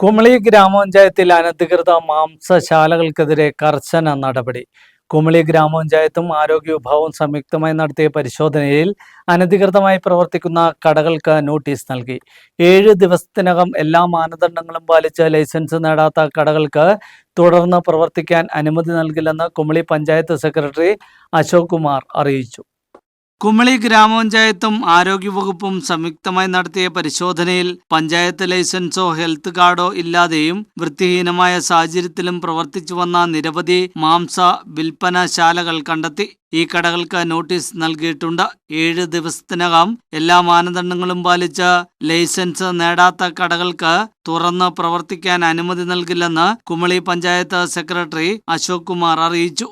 കുമളി ഗ്രാമപഞ്ചായത്തിൽ അനധികൃത മാംസശാലകൾക്കെതിരെ കർശന നടപടി. കുമളി ഗ്രാമപഞ്ചായത്തും ആരോഗ്യ വിഭാഗവും സംയുക്തമായി നടത്തിയ പരിശോധനയിൽ അനധികൃതമായി പ്രവർത്തിക്കുന്ന കടകൾക്ക് നോട്ടീസ് നൽകി. ഏഴ് ദിവസത്തിനകം എല്ലാ മാനദണ്ഡങ്ങളും പാലിച്ച് ലൈസൻസ് നേടാത്ത കടകൾക്ക് തുടർന്ന് പ്രവർത്തിക്കാൻ അനുമതി നൽകില്ലെന്ന് കുമളി പഞ്ചായത്ത് സെക്രട്ടറി അശോക് കുമാർ അറിയിച്ചു. കുമളി ഗ്രാമപഞ്ചായത്തും ആരോഗ്യവകുപ്പും സംയുക്തമായി നടത്തിയ പരിശോധനയിൽ പഞ്ചായത്ത് ലൈസൻസോ ഹെൽത്ത് കാർഡോ ഇല്ലാതെയും വൃത്തിഹീനമായ സാഹചര്യത്തിലും പ്രവർത്തിച്ചു വന്ന നിരവധി മാംസ വിൽപ്പനശാലകൾ കണ്ടെത്തി. ഈ കടകൾക്ക് നോട്ടീസ് നൽകിയിട്ടുണ്ട്. ഏഴ് ദിവസത്തിനകം എല്ലാ മാനദണ്ഡങ്ങളും പാലിച്ച് ലൈസൻസ് നേടാത്ത കടകൾക്ക് തുറന്ന് പ്രവർത്തിക്കാൻ അനുമതി നൽകില്ലെന്ന് കുമളി പഞ്ചായത്ത് സെക്രട്ടറി അശോക് കുമാർ അറിയിച്ചു.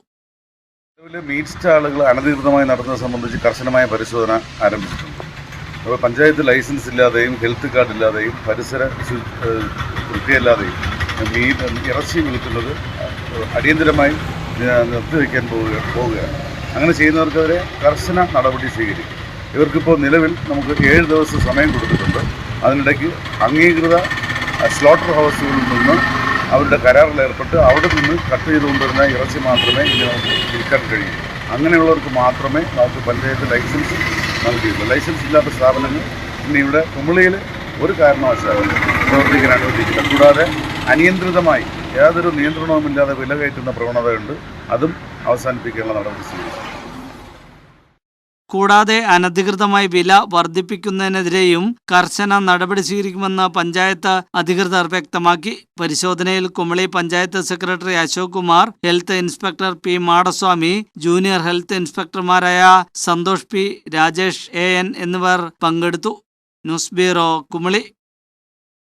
മീറ്റ് സ്റ്റാളുകൾ അനധികൃതമായി നടത്തുന്നത് സംബന്ധിച്ച് കർശനമായ പരിശോധന ആരംഭിച്ചിട്ടുണ്ട്. അപ്പോൾ പഞ്ചായത്ത് ലൈസൻസ് ഇല്ലാതെയും ഹെൽത്ത് കാർഡ് ഇല്ലാതെയും പരിസര വൃത്തിയല്ലാതെയും മീൻ ഇറച്ചി വിൽക്കുന്നത് അടിയന്തരമായി നിർത്തിവെക്കാൻ പോവുക പോവുകയാണ്. അങ്ങനെ ചെയ്യുന്നവർക്കെതിരെ കർശന നടപടി സ്വീകരിക്കും. ഇവർക്കിപ്പോൾ നിലവിൽ നമുക്ക് ഏഴ് ദിവസം സമയം കൊടുത്തിട്ടുണ്ട്. അതിനിടയ്ക്ക് അംഗീകൃത സ്ലോട്ടർ ഹൗസുകളിൽ നിന്ന് അവരുടെ കരാറിൽ ഏർപ്പെട്ട് അവിടെ നിന്ന് കട്ട് ചെയ്ത് കൊണ്ടുവരുന്ന ഇറച്ചി മാത്രമേ ഇനി നമുക്ക് വിൽക്കാൻ കഴിയൂ. അങ്ങനെയുള്ളവർക്ക് മാത്രമേ നമുക്ക് പഞ്ചായത്ത് ലൈസൻസ് നൽകിയിട്ടുള്ളൂ. ലൈസൻസ് ഇല്ലാത്ത സ്ഥാപനങ്ങൾ ഇനി ഇവിടെ കുമളിയിൽ ഒരു കാരണവശാലും പ്രവർത്തിക്കാൻ അനുവദിക്കില്ല കൂടാതെ അനിയന്ത്രിതമായി യാതൊരു നിയന്ത്രണവുമില്ലാതെ വില കയറ്റുന്ന പ്രവണതയുണ്ട്. അതും അവസാനിപ്പിക്കാനുള്ള നടപടി സ്വീകരിച്ചു. കൂടാതെ അനധികൃതമായി വില വർദ്ധിപ്പിക്കുന്നതിനെതിരെയും കർശന നടപടി സ്വീകരിക്കുമെന്ന് പഞ്ചായത്ത് അധികൃതർ വ്യക്തമാക്കി. പരിശോധനയിൽ Kumily panchayat secretary Ashok Kumar health inspector P Madaswamy junior health ഇൻസ്പെക്ടർമാരായ Santhosh P Rajesh A N എന്നിവർ പങ്കെടുത്തു. News bureau Kumily.